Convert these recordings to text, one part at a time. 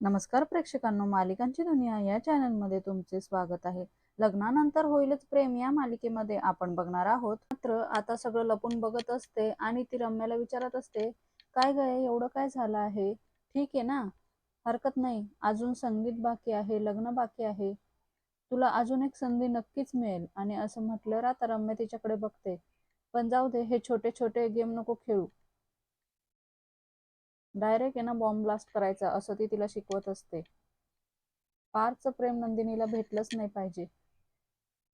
नमस्कार प्रेक्षकांनो मालिकांची दुनिया या चॅनलमध्ये तुमचे स्वागत आहे. लग्नानंतर होईलच प्रेम या मालिकेमध्ये आपण बघणार आहोत. मात्र आता सगळं लपून बघत असते आणि ती रम्याला विचारत असते काय गय एवढं काय झालं आहे? ठीक आहे ना? हरकत नाही. अजून संगीत बाकी आहे लग्न बाकी आहे. तुला अजून एक संधी नक्कीच मिळेल. आणि असं म्हटलं आता रम्या तिच्याकडे बघते पण जाऊ दे हे छोटे छोटे गेम नको खेळू. डायरेक्ट आहे ना बॉम्ब ब्लास्ट करायचा असं ती तिला शिकवत असते. पारचं प्रेम नंदिनीला भेटलंच नाही पाहिजे.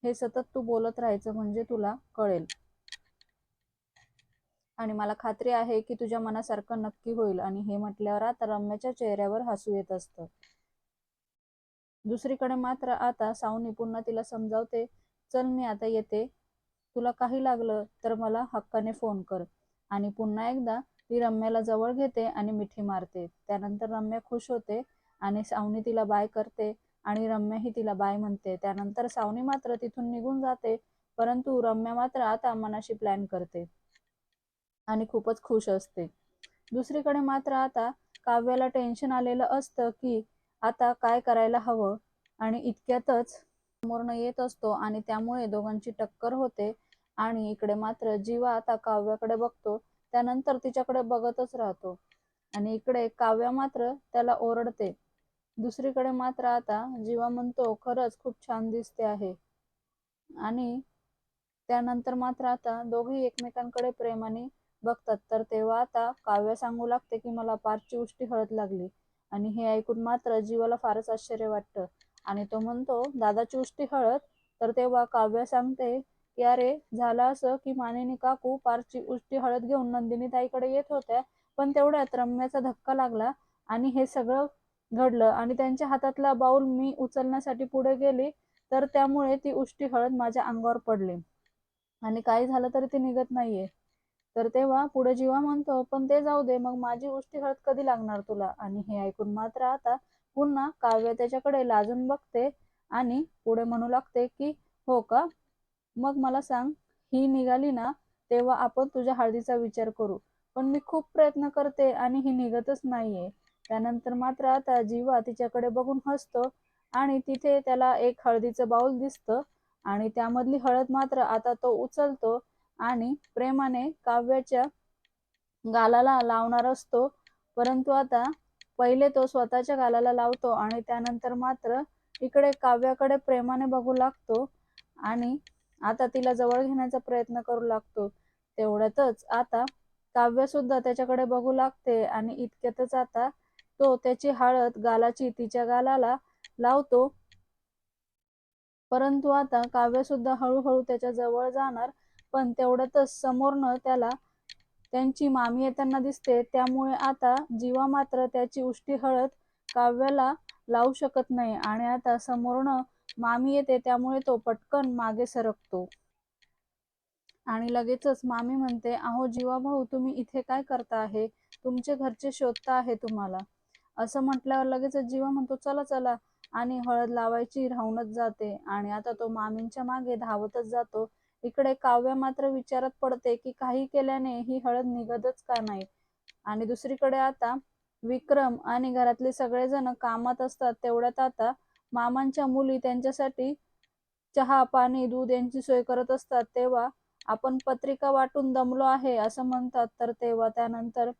हे सतत तू बोलत राहायचं म्हणजे तुला कळेल. आणि मला खात्री आहे की तुझ्या मनासारखं नक्की होईल आणि हे म्हटल्यावर आता रम्याच्या चेहऱ्यावर हसू येत असतं. दुसरीकडे मात्र आता सावनी पुन्हा तिला समजावते चल मी आता येते. तुला काही लागलं तर मला हक्काने फोन कर. आणि पुन्हा एकदा ती रम्याला जवळ घेते आणि मिठी मारते. त्यानंतर रम्या खुश होते आणि सावनी तिला बाय करते आणि रम्या ही तिला बाय म्हणते. त्यानंतर सावनी मात्र तिथून निघून जाते परंतु रम्या मात्र आता मनाशी प्लॅन करते आणि खूपच खुश असते. दुसरीकडे मात्र आता काव्याला टेन्शन आलेलं असतं की आता काय करायला हवं आणि इतक्यातच समोरनं येत असतो आणि त्यामुळे दोघांची टक्कर होते आणि इकडे मात्र जीवा आता काव्याकडे बघतो त्यानंतर तिच्याकडे बघतच राहतो. आणि इकडे काव्या मात्र त्याला ओरडते. दुसरीकडे मात्र आता जीवा म्हणतो खरंच खूप छान दिसते आहे. आणि त्यानंतर मात्र आता दोघेही एकमेकांकडे प्रेमाने बघतात. तर तेव्हा आता काव्य सांगू लागते की मला पारची उष्टी हळद लागली. आणि हे ऐकून मात्र जीवाला फारच आश्चर्य वाटतं. आणि तो म्हणतो दादाची उष्टी हळद? तर तेव्हा काव्य सांगते या अरे झालं असं की मानिनी काकू पारची उष्टी हळद घेऊन नंदिनी ताईकडे येत होत्या पण तेवढ्यात रम्याचा धक्का लागला आणि हे सगळं घडलं आणि त्यांच्या हातातला बाऊल मी उचलण्यासाठी पुढे गेली तर त्यामुळे ती उष्टी हळद माझ्या अंगावर पडली. आणि काही झालं तरी ती निघत नाहीये. तर तेव्हा पुढे जीवा म्हणतो पण ते जाऊ दे मग माझी उष्टी हळद कधी लागणार तुला? आणि हे ऐकून मात्र आता पुन्हा काव्य त्याच्याकडे लाजून बघते आणि पुढे म्हणू लागते की हो का? मग मला सांग ही निघाली ना तेव्हा आपण तुझ्या हळदीचा विचार करू. पण मी खूप प्रयत्न करते आणि ही निघतच नाहीये. त्यानंतर मात्र आता जीवा तिच्याकडे बघून हसतो आणि तिथे त्याला एक हळदीचं बाऊल दिसतं आणि त्यामधली हळद मात्र आता तो उचलतो आणि प्रेमाने काव्याच्या गालाला लावणार असतो. परंतु आता पहिले तो स्वतःच्या गालाला लावतो आणि त्यानंतर मात्र इकडे काव्याकडे प्रेमाने बघू लागतो आणि आता तिला जवळ घेण्याचा प्रयत्न करू लागतो. तेवढ्यातच आता काव्य सुद्धा त्याच्याकडे बघू लागते आणि इतक्यातच आता तो त्याची हळद गालाची तिच्या गालाला लावतो. परंतु आता काव्य सुद्धा हळूहळू त्याच्याजवळ जाणार पण तेवढ्यातच समोरनं त्याला त्यांची मामी येताना दिसते. त्यामुळे आता जीवा मात्र त्याची उष्टी हळद काव्याला लावू शकत नाही आणि आता समोरनं मामी येते त्यामुळे तो पटकन मागे सरकतो. आणि लगेचच मामी म्हणते अहो जीवा भाऊ तुम्ही इथे काय करता आहे? तुमचे घरचे शोधता आहे तुम्हाला. असं म्हटल्यावर लगेचच जीवा म्हणतो चला चला. आणि हळद लावायची राहूनच जाते. आणि आता तो मामींच्या मागे धावतच जातो. इकडे काव्य मात्र विचारात पडते की काही केल्याने ही हळद निघतच का नाही? आणि दुसरीकडे आता विक्रम आणि घरातले सगळेजण कामात असतात तेवढ्यात आता मामांच्या मुली त्यांच्यासाठी चहा पाणी दूध यांची सोय करत असतात. तेव्हा आपण पत्रिका वाटून दमलो आहे असं म्हणतात. तर तेव्हा त्यानंतर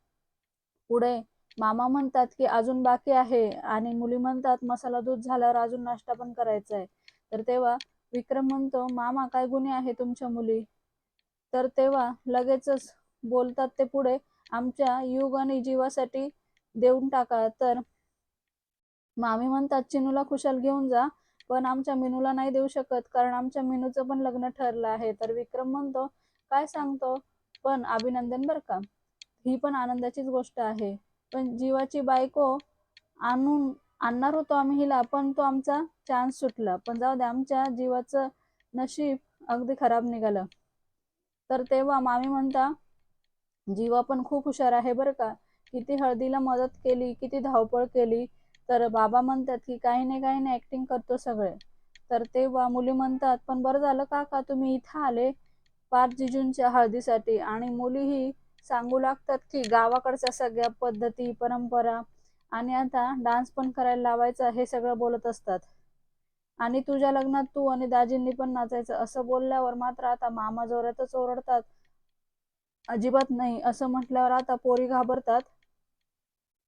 पुढे मामा म्हणतात की अजून बाकी आहे. आणि मुली म्हणतात मसाला दूध झाल्यावर अजून नाश्ता पण करायचा आहे. तर तेव्हा विक्रम म्हणतो मामा काय गुन्हे आहे तुमच्या मुली? तर तेव्हा लगेचच बोलतात ते पुढे आमच्या युग आणि जीवासाठी देऊन टाका. तर मामी म्हणतात चिनूला खुशाल घेऊन जा पण आमच्या मिनूला नाही देऊ शकत कारण आमच्या मिनूचं पण लग्न ठरलं आहे. तर विक्रम म्हणतो काय सांगतो? पण अभिनंदन बर का. ही पण आनंदाचीच गोष्ट आहे. पण जीवाची बायको आणून आणणार होतो आम्ही हिला पण तो आमचा चान्स सुटला. पण जाऊ दे आमच्या जीवाचं नशीब अगदी खराब निघालं. तर तेव्हा मामी म्हणता जीवा पण खूप हुशार आहे बरं का. किती हळदीला मदत केली किती धावपळ केली तर बाबा म्हणतात की काही नाही काही नाही ऍक्टिंग करतो सगळे. तर तेव्हा मुली म्हणतात पण बरं झालं का का तुम्ही इथं आले पाच जिजूंच्या हळदीसाठी आणि मुलीही सांगू लागतात की गावाकडच्या सगळ्या पद्धती परंपरा आणि आता डान्स पण करायला लावायचा हे सगळं बोलत असतात. आणि तुझ्या लग्नात तू आणि दाजींनी पण नाचायचं असं बोलल्यावर मात्र आता मामा जोरातच ओरडतात. अजिबात नाही असं म्हटल्यावर आता पोरी घाबरतात.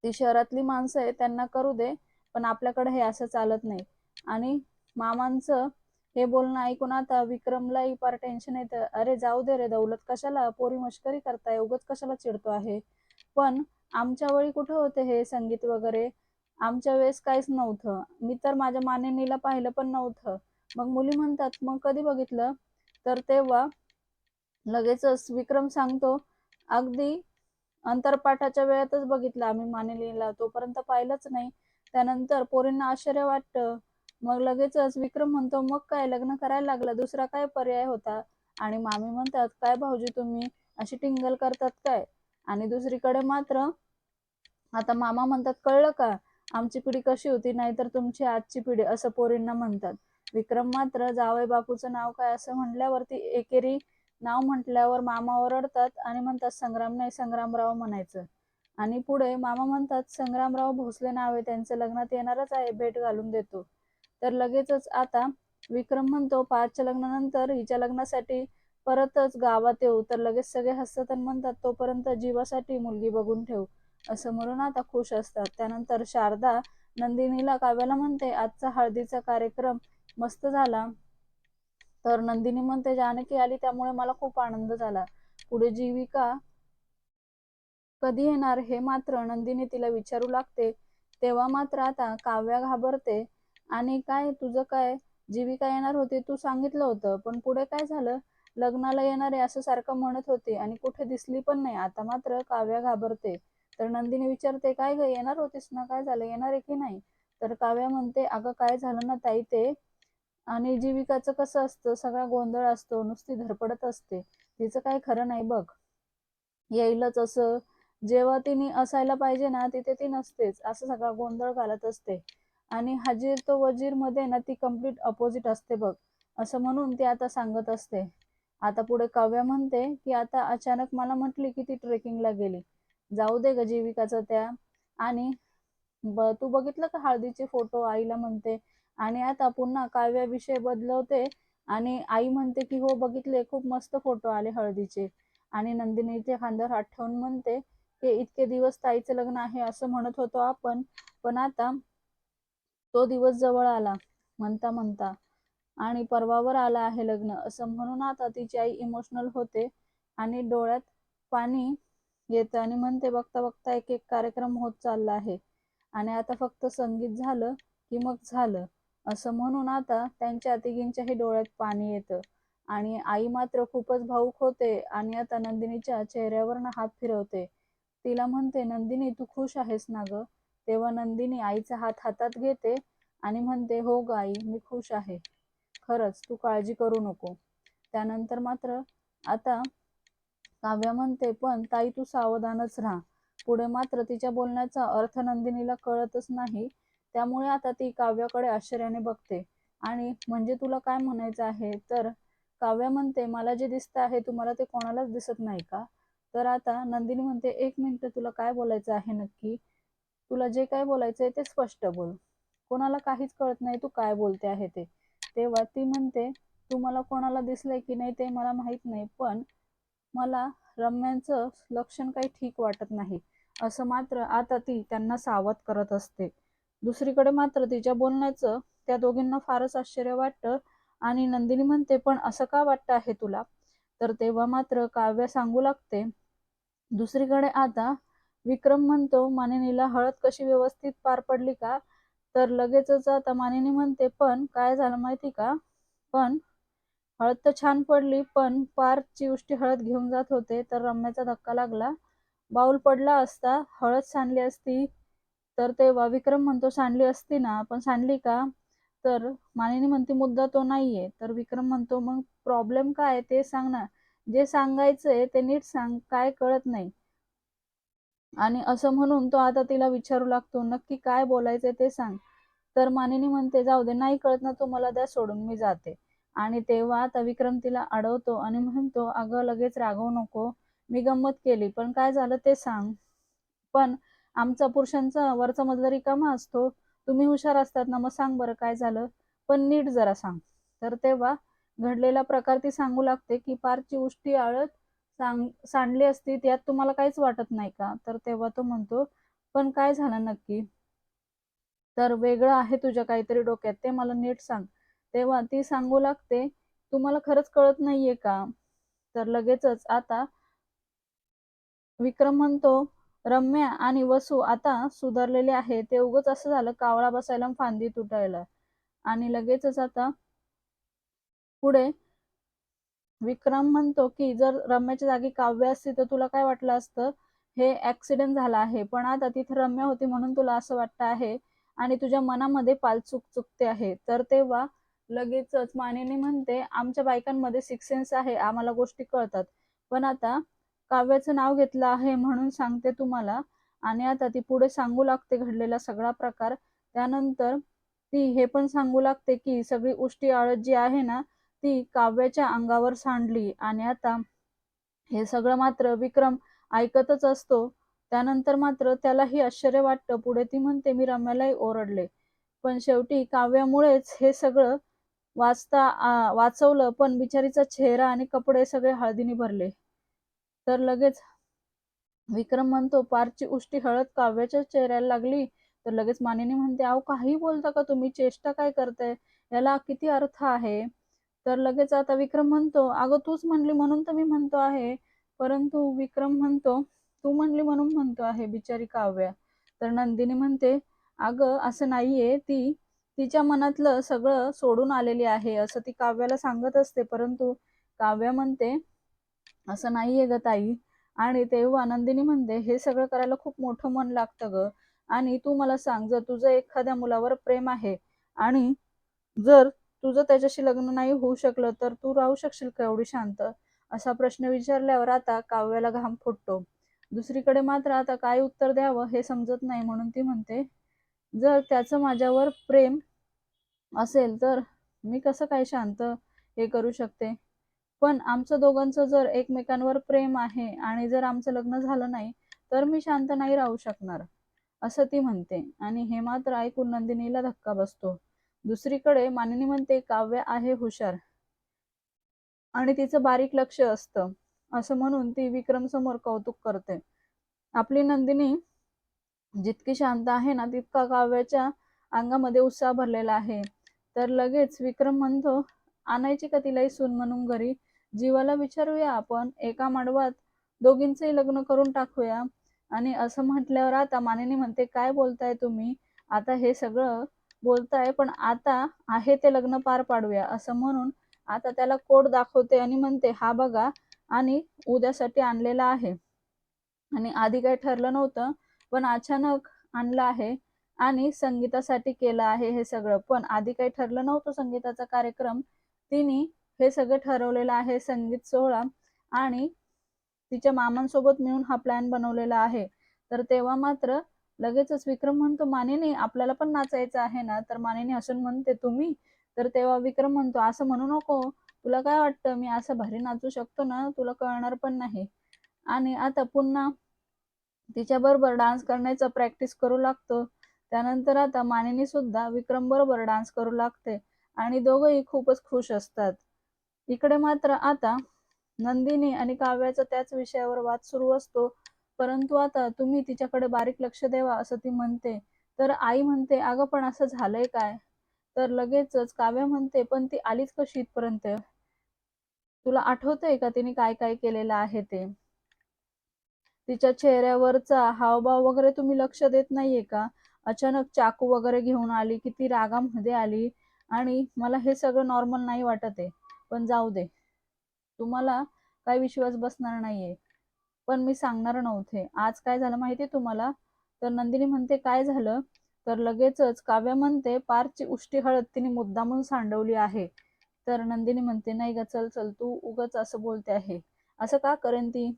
ती शहरातली माणसं आहे त्यांना करू दे पण आपल्याकडे हे असं चालत नाही. आणि मामांचं हे बोलणं ऐकून आता विक्रमलाही फार टेन्शन येतं. अरे जाऊ दे रे दौलत कशाला पोरी मश्करी करताय उगत कशाला चिडतो आहे? पण आमच्या वेळी कुठं होते हे संगीत वगैरे? आमच्या वेळेस काहीच नव्हतं. मी तर माझ्या मानिनीला पाहिलं पण नव्हतं. मग मुली म्हणतात मग कधी बघितलं? तर तेव्हा लगेचच विक्रम सांगतो अगदी अंतरपाठाच्या वेळातच बघितलं आम्ही मानिनीला तोपर्यंत पाहिलंच नाही. त्यानंतर पोरींना आश्चर्य वाटतं. मग लगेचच विक्रम म्हणतो मग काय लग्न करायला लागलं? दुसरा काय पर्याय होता? आणि मामी म्हणतात काय भाऊजी तुम्ही? अशी टिंगल करतात काय? आणि दुसरीकडे मात्र आता मामा म्हणतात कळलं का? आमची पिढी कशी होती? नाहीतर तुमची आजची पिढी असं पोरींना म्हणतात. विक्रम मात्र जावई बापूचं नाव काय? असं म्हटल्यावरती एकेरी नाव म्हटल्यावर मामा ओरडतात आणि म्हणतात संग्राम नाही संग्रामराव म्हणायचं. आणि पुढे मामा म्हणतात संग्रामराव भोसले नाव आहे त्यांचं लग्नात येणारच आहे भेट घालून देतो. तर लगेचच आता विक्रम म्हणतो पाचच्या लग्नानंतर हिच्या लग्नासाठी परतच गावात येऊ. तर लगेच सगळे हसतात आणि म्हणतात तोपर्यंत जीवासाठी मुलगी बघून ठेवू. असं म्हणून आता खुश असतात. त्यानंतर शारदा नंदिनीला काव्याला म्हणते आजचा हळदीचा कार्यक्रम मस्त झाला. तर नंदिनी म्हणते जानकी आली त्यामुळे मला खूप आनंद झाला. पुढे जीविका कधी येणार हे मात्र नंदिनी तिला विचारू लागते. तेव्हा मात्र आता काव्या घाबरते. आणि काय तुझं काय? जीविका येणार होती तू सांगितलं होतं. पण पुढे काय झालं? लग्नाला येणार आहे असं सारखं म्हणत होती आणि कुठे दिसली पण नाही. आता मात्र काव्या घाबरते. तर नंदिनी विचारते काय ग येणार होतीस ना? काय झालं? येणार आहे की नाही? तर काव्या म्हणते अगं काय झालं ना ताई ते आणि जीविकाचं कसं असतं? सगळा गोंधळ असतो नुसती धडपडत असते. तिचं काही खरं नाही बघ. येईलच असं. जेव्हा तिने असायला पाहिजे ना तिथे ती नसतेच. असं सगळा गोंधळ घालत असते. आणि हजीर तो वजीरमध्ये ना ती कंप्लीट अपोजिट असते बघ. असं म्हणून ती आता सांगत असते. आता पुढे काव्या म्हणते की आता अचानक मला म्हटली की ती ट्रेकिंगला गेली. जाऊ दे ग जीविकाचं त्या. आणि तू बघितलं का हळदीचे फोटो? आईला म्हणते आणि आता पुन्हा काव्या विषय बदलवते आणि आई म्हणते की हो बघितले खूप मस्त फोटो आले हळदीचे. आणि नंदिनीचे खांद्यावर हात ठेवून म्हणते की इतके दिवस ताईचं लग्न आहे असं म्हणत होतो आपण पण आता तो दिवस जवळ आला म्हणता म्हणता. आणि परवावर आला आहे लग्न असं म्हणून आता तिची आई इमोशनल होते आणि डोळ्यात पाणी येतं आणि म्हणते बघता बघता एक एक कार्यक्रम होत चालला आहे. आणि आता फक्त संगीत झालं की मग झालं. असं म्हणून आता त्यांच्या तिघींच्याही डोळ्यात पाणी येतं. आणि आई मात्र खूपच भाऊक होते आणि आता नंदिनीच्या चेहऱ्यावरनं हात फिरवते. तिला म्हणते नंदिनी तू खुश आहेस ना ग? तेव्हा नंदिनी आईचा हात हातात घेते आणि म्हणते हो ग आई मी खुश आहे. खरंच तू काळजी करू नको. त्यानंतर मात्र आता काव्या म्हणते पण ताई तू सावधानच राहा. पुढे मात्र तिच्या बोलण्याचा अर्थ नंदिनीला कळतच नाही. त्यामुळे आता ती काव्याकडे आश्चर्याने बघते. आणि म्हणजे तुला काय म्हणायचं आहे? तर काव्या म्हणते मला जे दिसतं आहे तुम्हाला ते कोणालाच दिसत नाही का? तर आता नंदिनी म्हणते एक मिनिट तुला काय बोलायचं आहे नक्की? तुला जे काय बोलायचं आहे ते स्पष्ट बोल. कोणाला काहीच कळत नाही तू काय बोलते आहे ते. तेव्हा ती म्हणते तू मला कोणाला दिसलंय की नाही ते मला माहीत नाही पण मला रम्यांचं लक्षण काही ठीक वाटत नाही. असं मात्र आता ती त्यांना सावध करत असते. दुसरीकडे मात्र तिच्या बोलण्याचं त्या दोघींना फारच आश्चर्य वाटतं आणि नंदिनी म्हणते पण असं का वाटतं आहे तुला? तर तेव्हा मात्र काव्य सांगू लागते दुसरीकडे आता विक्रम म्हणतो मानिनीला हळद कशी व्यवस्थित पार पडली का? तर लगेचच आता मानिनी म्हणते पण काय झालं माहिती का? पण हळद तर छान पडली पण पार चिवष्टी हळद घेऊन जात होते तर रम्याचा धक्का लागला. बाऊल पडला असता हळद सांडली असती तर तेव्हा विक्रम म्हणतो सांडली असती ना पण सांडली का? तर मानिनी म्हणते मुद्दा तो नाहीये. तर विक्रम म्हणतो मग प्रॉब्लेम काय ते सांग ना. जे सांगायचंय ते नीट सांग काय कळत नाही. आणि असं म्हणून तो आता तिला विचारू लागतो नक्की काय बोलायचंय ते सांग. तर मानिनी म्हणते जाऊ दे नाही कळत ना तू मला द्या सोडून मी जाते. आणि तेव्हा आता विक्रम तिला अडवतो आणि म्हणतो अगं लगेच रागवू नको. मी गंमत केली पण काय झालं ते सांग. पण आमचा पुरुषांचा वरचा मजला रिकामा असतो. तुम्ही हुशार असतात ना मग सांग बरं काय झालं. पण नीट जरा सांग. तर तेव्हा घडलेला प्रकार ती सांगू लागते की पारची उष्टी आळत सांग सांडली असती त्यात तुम्हाला काहीच वाटत नाही का? तर तेव्हा तो म्हणतो पण काय झालं नक्की? तर वेगळं आहे तुझ्या काहीतरी डोक्यात ते मला नीट सांग. तेव्हा ती सांगू लागते तुम्हाला खरंच कळत नाहीये का? तर लगेचच आता विक्रम म्हणतो रम्या आणि वसू आता सुधारलेले आहे ते उगच असं झालं कावळा बसायला फांदी तुटायला. आणि लगेचच आता पुढे विक्रम म्हणतो की जर रम्याच्या जागी काव्य असती तर तुला काय वाटलं असतं? हे ऍक्सिडेंट झाला आहे. पण आता तिथे रम्या होती म्हणून तुला असं वाटतं आहे. आणि तुझ्या मनामध्ये पालचूक चुकते आहे. तर तेव्हा लगेचच मानिनी म्हणते आमच्या बायकांमध्ये सिक्स सेन्स आहे. आम्हाला गोष्टी कळतात. पण आता काव्याचं नाव घेतलं आहे म्हणून सांगते तुम्हाला. आणि आता ती पुढे सांगू लागते घडलेला सगळा प्रकार. त्यानंतर ती हे पण सांगू लागते की सगळी उष्टी आळत जी आहे ना ती काव्याच्या अंगावर सांडली. आणि आता हे सगळं मात्र विक्रम ऐकतच असतो. त्यानंतर मात्र त्यालाही आश्चर्य वाटतं. पुढे ती म्हणते मी रम्यालाही ओरडले. पण शेवटी काव्यामुळेच हे सगळं वाचता वाचवलं. पण बिचारीचा चेहरा आणि कपडे सगळे हळदीने भरले. तर लगेच विक्रम म्हणतो पारची उष्टी हळद काव्याच्या चेहऱ्याला लागली. तर लगेच मानिनी म्हणते अहो काही बोलता का तुम्ही? चेष्टा काय करताय? याला किती अर्थ आहे? तर लगेच आता विक्रम म्हणतो अगं तूच म्हणली म्हणून तर मी म्हणतो आहे. परंतु विक्रम म्हणतो तू म्हणली म्हणून म्हणतो आहे बिचारी काव्या. तर नंदिनी म्हणते अगं असं नाहीये. ती तिच्या मनातलं सगळं सोडून आलेली आहे. असं ती काव्याला सांगत असते. परंतु काव्या म्हणते असं नाहीये ग ताई. आणि तेव्हा नंदिनी म्हणते हे सगळं करायला खूप मोठं मन लागतं ग. आणि तू मला सांग जर तुझं एखाद्या मुलावर प्रेम आहे आणि जर तुझं त्याच्याशी लग्न नाही होऊ शकलं तर तू राहू शकशील का एवढी शांत? असा प्रश्न विचारल्यावर आता काव्याला घाम फुटतो. दुसरीकडे मात्र आता काय उत्तर द्यावं हे समजत नाही म्हणून ती म्हणते जर त्याचं माझ्यावर प्रेम असेल तर मी कसं काय शांत हे करू शकते? पण आमचं दोघांचं जर एकमेकांवर प्रेम आहे आणि जर आमचं लग्न झालं नाही तर मी शांत नाही राहू शकणार असं ती म्हणते. आणि हे मात्र ऐकून नंदिनीला धक्का बसतो. दुसरीकडे मानिनी म्हणते काव्य आहे हुशार. आणि तिचं बारीक लक्ष असतं. असं म्हणून ती विक्रम समोर कौतुक करते. आपली नंदिनी जितकी शांत आहे ना तितका काव्याच्या अंगामध्ये उत्साह भरलेला आहे. तर लगेच विक्रम म्हणतो आणायची का तिलाही सून म्हणून घरी? जीवाला विचारूया आपण. एका मांडवात दोघींचंही लग्न करून टाकूया. आणि असं म्हटल्यावर आता मानिनी म्हणते काय बोलताय तुम्ही? आता हे सगळं बोलताय पण आता आहे ते लग्न पार पाडूया. असं म्हणून आता त्याला कोड दाखवते आणि म्हणते हा बघा आणि उद्यासाठी आणलेला आहे. आणि आधी काही ठरलं नव्हतं पण अचानक आणलं आहे आणि संगीतासाठी केलं आहे हे सगळं. पण आधी काही ठरलं नव्हतं संगीताचा कार्यक्रम. तिने हे सगळं ठरवलेलं आहे संगीत सोहळा आणि तिच्या मामांसोबत मिळून हा प्लॅन बनवलेला आहे. तर तेव्हा मात्र लगेचच विक्रम म्हणतो मानिनी आपल्याला पण नाचायचं आहे ना? तर मानिनी असून म्हणते तुम्ही? तर तेव्हा विक्रम म्हणतो असं म्हणू नको. तुला काय वाटतं? मी असं भारी नाचू शकतो ना? तुला कळणार पण नाही. आणि आता पुन्हा तिच्या बरोबर डान्स करण्याचा प्रॅक्टिस करू लागतो. त्यानंतर आता मानिनी सुद्धा विक्रम बरोबर डान्स करू लागते. आणि दोघंही खूपच खुश असतात. इकडे मात्र आता नंदिनी आणि काव्याचा त्याच विषयावर वाद सुरू असतो. परंतु आता तुम्ही तिच्याकडे बारीक लक्ष द्यावा असं ती म्हणते. तर आई म्हणते अगं पण असं झालंय काय? तर लगेचच काव्या म्हणते पण ती आलीच कशी इथपर्यंत? तुला आठवतंय का तिने काय काय केलेलं आहे ते? तिच्या चेहऱ्यावरचा हावभाव वगैरे तुम्ही लक्ष देत नाहीये का? अचानक चाकू वगैरे घेऊन आली किती रागामध्ये आली आणि मला हे सगळं नॉर्मल नाही वाटत आहे. पण जाऊ दे. तुम्हाला काय विश्वास बसणार नाहीये. पण मी सांगणार नव्हते. आज काय झालं माहितीये तुम्हाला? तर नंदिनी म्हणते काय झालं? तर लगेचच काव्य म्हणते पारची उष्टी हळद तिने मुद्दामून सांडवली आहे. तर नंदिनी म्हणते नाही ग चल चल तू उगच असं बोलते आहे. असं का करेन ती?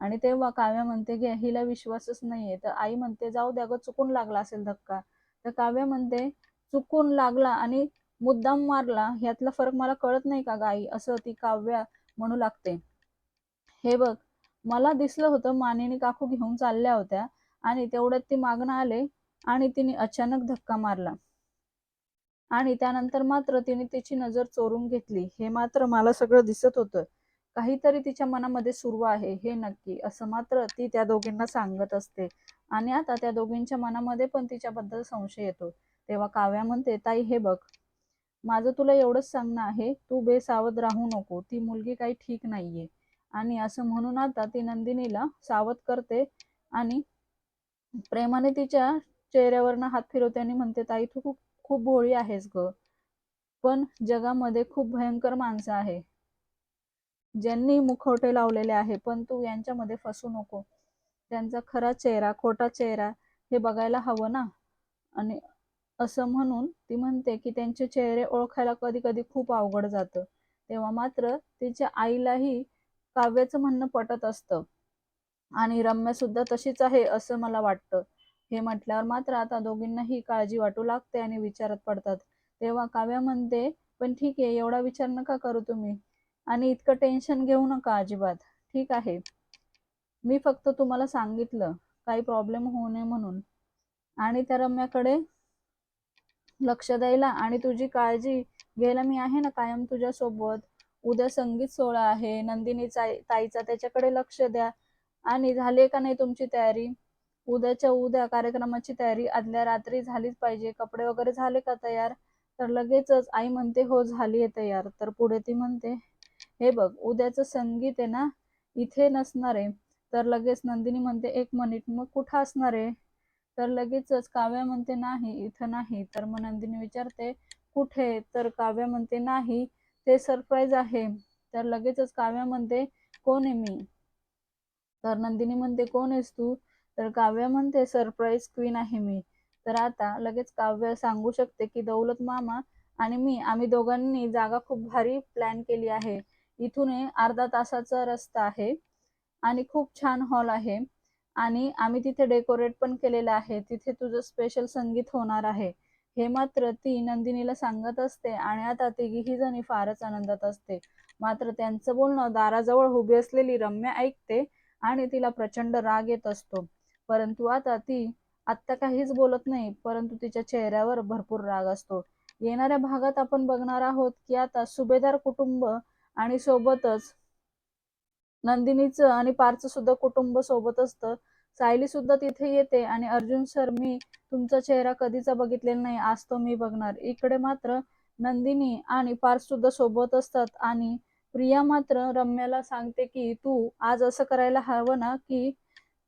आणि तेव्हा काव्या म्हणते की हिला विश्वासच नाहीये. तर आई म्हणते जाऊ द्या ग चुकून लागला असेल धक्का. तर काव्य म्हणते चुकून लागला आणि मुद्दाम मारला ह्यातला फरक मला कळत नाही का गाई? असं ती काव्या म्हणू लागते. हे बघ मला दिसलं होतं मानेने काकू घेऊन चालल्या होत्या आणि तेवढ्यात ती मागणं आले आणि तिने अचानक धक्का मारला. आणि त्यानंतर मात्र तिने तिची नजर चोरून घेतली. हे मात्र मला सगळं दिसत होतं. काहीतरी तिच्या मनामध्ये सुरू आहे. हे नक्की. असं मात्र ती त्या दोघींना सांगत असते. आणि आता त्या दोघींच्या मनामध्ये पण तिच्याबद्दल संशय येतो. तेव्हा काव्या म्हणते ताई हे बघ. माझं तुला एवढंच सांगणं आहे तू बेसावध राहू नको ती मुलगी काही ठीक नाहीये. आणि असं म्हणून आता ती नंदिनीला सावध करते आणि प्रेमाने तिच्या चेहऱ्यावरनं हात फिरवते आणि म्हणते ताई तू खूप खूप भोळी आहेस ग पण जगामध्ये खूप भयंकर माणसं आहे. ज्यांनी मुखवटे लावलेले आहे पण तू यांच्यामध्ये फसू नको. त्यांचा खरा चेहरा खोटा चेहरा हे बघायला हवं ना? आणि असं म्हणून ती म्हणते की त्यांचे चेहरे ओळखायला कधी कधी खूप अवघड जातं. तेव्हा मात्र तिच्या आईलाही काव्याचं म्हणणं पटत असतं. आणि रम्या सुद्धा तशीच आहे असं मला वाटतं. हे म्हटल्यावर मात्र आता दोघींनाही काळजी वाटू लागते आणि विचारात पडतात. तेव्हा काव्या म्हणते पण ठीक आहे एवढा विचार नका करू तुम्ही. आणि इतकं टेन्शन घेऊ नका अजिबात. ठीक आहे. मी फक्त तुम्हाला सांगितलं काही प्रॉब्लेम होऊ नये म्हणून. आणि त्या रम्याकडे लक्ष द्यायला आणि तुझी काळजी घ्यायला मी आहे ना कायम तुझ्या सोबत उद्या संगीत सोहळा आहे. नंदिनी ताईचा त्याच्याकडे लक्ष द्या. आणि झाली का नाही तुमची तयारी? उद्याच्या उद्या कार्यक्रमाची तयारी आदल्या रात्री झालीच पाहिजे. कपडे वगैरे झाले का तयार? तर लगेचच आई म्हणते हो झाली आहे तयार. तर पुढे ती म्हणते हे बघ उद्याचं संगीत आहे ना इथे नसणार आहे. तर लगेच नंदिनी म्हणते एक मिनिट मग कुठं असणार आहे? तर लगेचच काव्या म्हणते नाही इथं नाही. तर मग नंदिनी विचारते कुठे? तर काव्या म्हणते नाही ते सरप्राईज आहे. तर लगेचच काव्या म्हणते कोण आहे मी? तर नंदिनी म्हणते कोण आहेस तू? तर काव्या म्हणते सरप्राईज क्वीन आहे मी. तर आता लगेच काव्य सांगू शकते की दौलत मामा आणि मी आम्ही दोघांनी जागा खूप भारी प्लॅन केली आहे. इथून अर्धा तासाचा रस्ता आहे आणि खूप छान हॉल आहे. आणि आम्ही तिथे डेकोरेट पण केलेलं आहे. तिथे तुझं स्पेशल संगीत होणार आहे. हे मात्र ती नंदिनीला सांगत असते आणि आता तिघीही जणी फारच आनंदात असते. मात्र त्यांचं बोलणं दाराजवळ उभी असलेली रम्या ऐकते आणि तिला प्रचंड राग येत असतो. परंतु आता ती आत्ता काहीच बोलत नाही परंतु तिच्या चेहऱ्यावर भरपूर राग असतो. येणाऱ्या भागात आपण बघणार आहोत की आता सुभेदार कुटुंब आणि सोबतच नंदिनीचं आणि पारचं सुद्धा कुटुंब सोबत असतं. सायली सुद्धा तिथे येते आणि अर्जुन सर मी तुमचा चेहरा कधीचा बघितलेला नाही आज तो मी बघणार. इकडे मात्र नंदिनी आणि पार्थ सुद्धा सोबत असतात आणि प्रिया मात्र रम्याला सांगते की तू आज असं करायला हवं ना की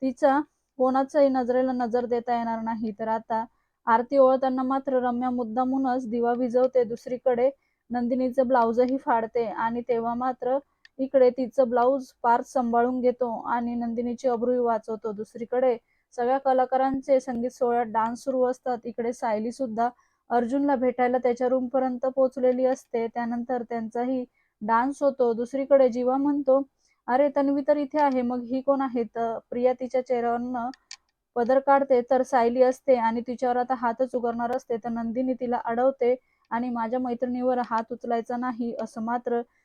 तिचा कोणाचाही नजरेला नजर देता येणार नाही. तर आता आरती ओळताना मात्र रम्या मुद्दामूनच दिवा विजवते दुसरीकडे नंदिनीचं ब्लाऊजही फाडते आणि तेव्हा मात्र इकडे तिचं ब्लाऊज पार्थ सांभाळून घेतो आणि नंदिनीची अब्रुई वाचवतो. दुसरीकडे सगळ्या कलाकारांचे संगीत सोहळ्यात डान्स सुरू असतात. इकडे सायली सुद्धा अर्जुनला भेटायला त्याच्या रूम पर्यंत पोहोचलेली असते. त्यानंतर त्यांचाही डान्स होतो. दुसरीकडे जीवा म्हणतो अरे तन्वी तर इथे आहे. मग ही कोण आहे? तर प्रिया तिच्या चेहऱ्यावरनं पदर काढते. तर सायली असते आणि तिच्यावर आता हातच उघडणार असते. तर नंदिनी तिला अडवते आणि माझ्या मैत्रिणीवर हात उचलायचा नाही. असं मात्र